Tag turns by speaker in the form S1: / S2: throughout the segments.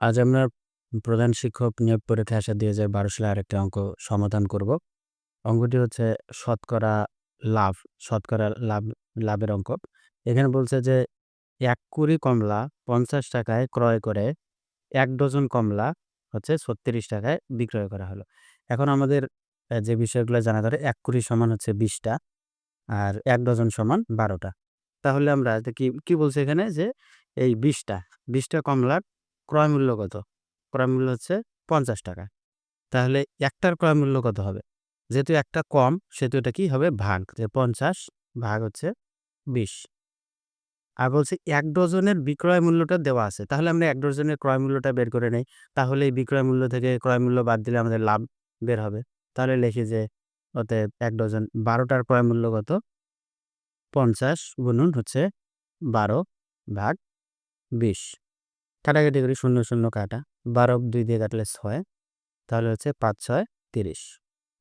S1: আজ আমরা প্রধান শিক্ষক নিয়োগ পরীক্ষা আসা দুই হাজার বারো সালে আরেকটা অঙ্ক সমাধান করব। অঙ্কটি হচ্ছে শতকরা লাভ শতকরা লাভ, লাভের অঙ্ক। এখানে বলছে যে এক কুড়ি কমলা পঞ্চাশ টাকায় ক্রয় করে এক ডজন কমলা হচ্ছে ছত্রিশ টাকায় বিক্রয় করা হলো। এখন আমাদের যে বিষয়গুলো জানা ধরে এক কুড়ি সমান হচ্ছে বিশটা আর এক ডজন সমান বারোটা তাহলে আমরা কি কি বলছে এখানে যে এই বিশটা বিশটা কমলার ক্রয় মূল্য কত? ক্রয় মূল্য হচ্ছে পঞ্চাশ টাকা। তাহলে একটার ক্রয় মূল্য কত হবে? যেহেতু একটা কম, সেহেতু এটা কি হবে? ভাগ। যে পঞ্চাশ ভাগ হচ্ছে বিশ। আর বলছে এক ডজনের বিক্রয় মূল্যটা দেওয়া আছে। তাহলে আমরা এক ডজনের ক্রয় মূল্যটা বের করে নেই। তাহলে এই বিক্রয় মূল্য থেকে ক্রয় মূল্য বাদ দিলে আমাদের লাভ বের হবে। তাহলে লিখি যে ওতে এক ডজন বারোটার ক্রয় মূল্য কত? পঞ্চাশ গুণন হচ্ছে বারো ভাগ বিশ। কাটাকাটি করি শূন্য শূন্য কাটা। বারো দুই দিয়ে কাটলে ছয় তাহলে হচ্ছে পাঁচ ছয় তিরিশ।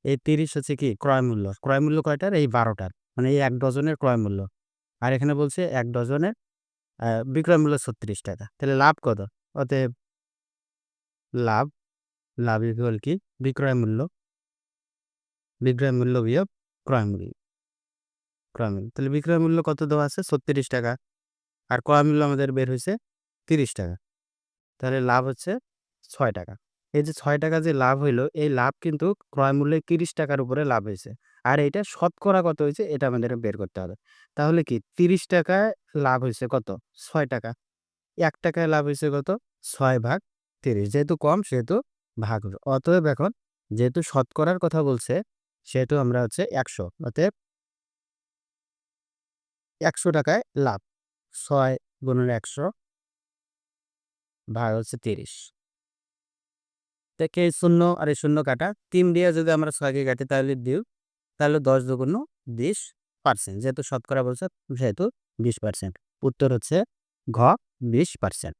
S1: এই তিরিশ হচ্ছে কি? ক্রয় মূল্য। ক্রয় মূল্য কয়টার? এই বারোটার। মানে এই এক ডজনের ক্রয় মূল্য। আর এখানে বলছে এক ডজনের আহ, বিক্রয় মূল্য ছত্রিশ টাকা। তাহলে লাভ কত? অতএব লাভ লাভ ইকুয়াল কি? বিক্রয় মূল্য। বিক্রয় মূল্য বিয়োগ ক্রয় মূল্য। ক্রয় মূল্য। তাহলে বিক্রয় মূল্য কত দেওয়া আছে? ছত্রিশ টাকা। আর ক্রয় মূল্য আমাদের বের হয়েছে তিরিশ টাকা। তাহলে লাভ হচ্ছে ছয় টাকা। এই যে ছয় টাকা যে লাভ হইল, এই লাভ কিন্তু ক্রয় মূল্যে তিরিশ টাকার উপরে লাভ হয়েছে। আর এটা শতকরা কত হয়েছে, এটা আমাদের বের করতে হবে। তাহলে কি তিরিশ টাকায় লাভ হয়েছে কত? ছয় টাকা। এক টাকায় লাভ হয়েছে কত? ছয় ভাগ তিরিশ। যেহেতু কম, সেহেতু ভাগ অতএব এখন যেহেতু শতকরার কথা বলছে, সেহেতু আমরা হচ্ছে একশো। অতএব একশো টাকায় লাভ। ছয় গুণের একশো ভাগ হচ্ছে তিরিশ। থেকে শূন্য, আর এই শূন্য কাটা। তিন দিয়ে যদি আমরা ছয়কে কাটি তাহলে দিও। তাহলে দশ দুগুণ বিশ পার্সেন্ট যেহেতু শতকরা বলছে, সেহেতু বিশ পার্সেন্ট উত্তর হচ্ছে ঘ বিশ পার্সেন্ট